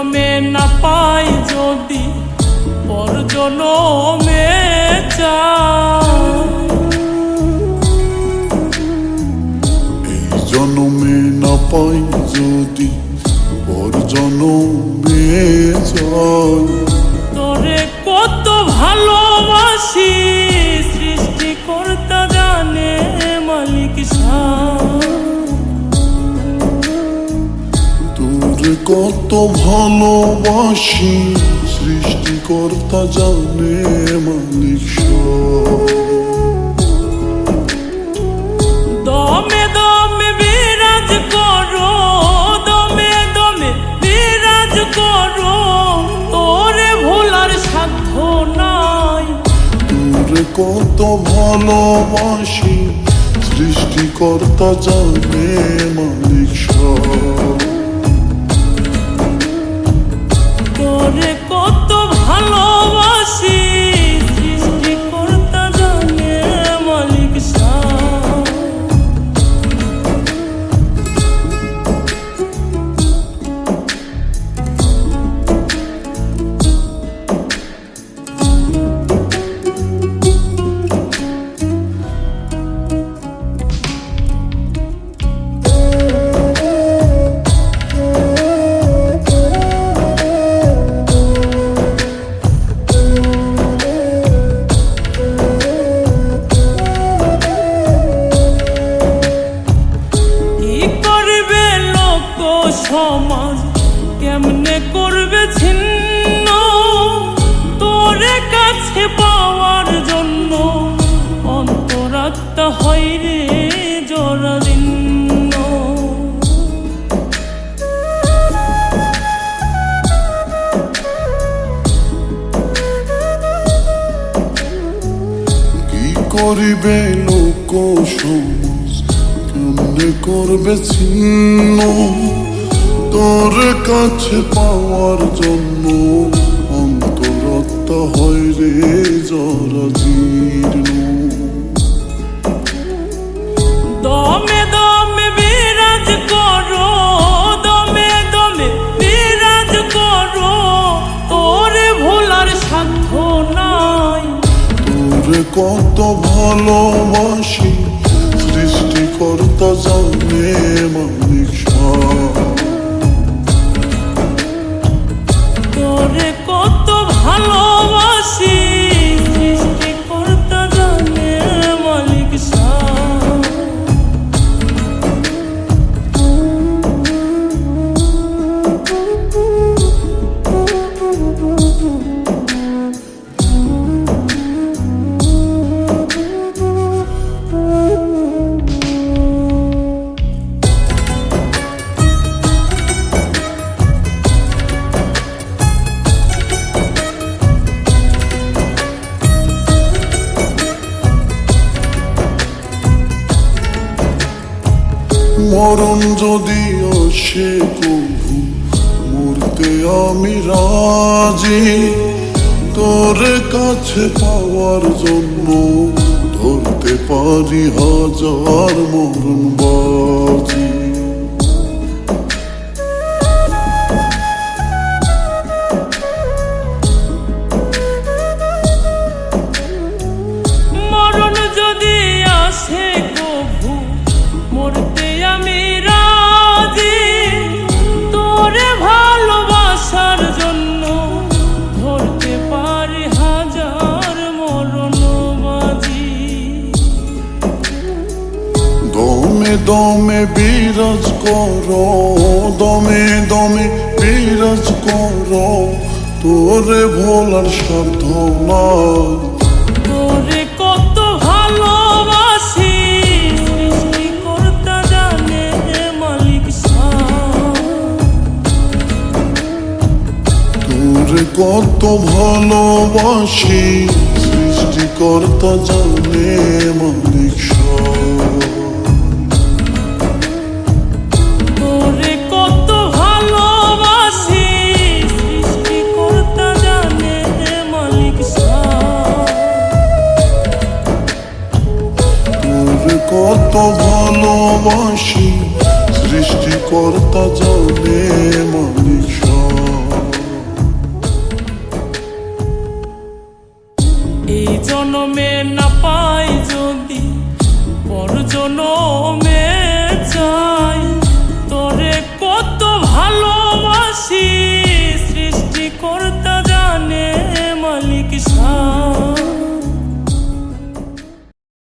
জনমে না পাই যদি পর জনমে চাই। কত ভালোবাসি সৃষ্টিকর্তা জানে মালিক সব। দমে দমে বিরাজ করো দমে দমে বিরাজ করো তোরে ভোলার সাধ্য নাই তোরে কত ভালোবাসি সৃষ্টিকর্তা জানে মালিক সব। কাছে পাওয়ার জন্য অন্তরাত্মা হয় রে জরাদীর্ণ কি করিবে লোক সমাজ করবে ছিন্ন? তোর কাছে পাওয়ার জন্য অন্তরত্তা রে জরা জীর্ণ। দমে দমে বিরাজ করো দমে দমে বিরাজ করো তোরে ভোলার সাধ্য নাই। তোরে কত ভালোবাসি মরণ যদি আসে কবু মরতে আমি রাজি। তোর কাছে পাওয়ার জন্য ধরতে পারি হাজার মরণ বাজি দমে বিরাজ করো দমে দমে বিরাজ করো। তোরে ভোলার সাধ্য তোরে কত ভালোবাসি সৃষ্টিকর্তা জানে মালিক শাহ তোরে কত ভালোবাসি সৃষ্টিকর্তা জানে মালিক এত ভালোবাসি সৃষ্টি সৃষ্টিকর্তা জানে মানুষ। এই জন্মে না পাই যদি পর জন্মে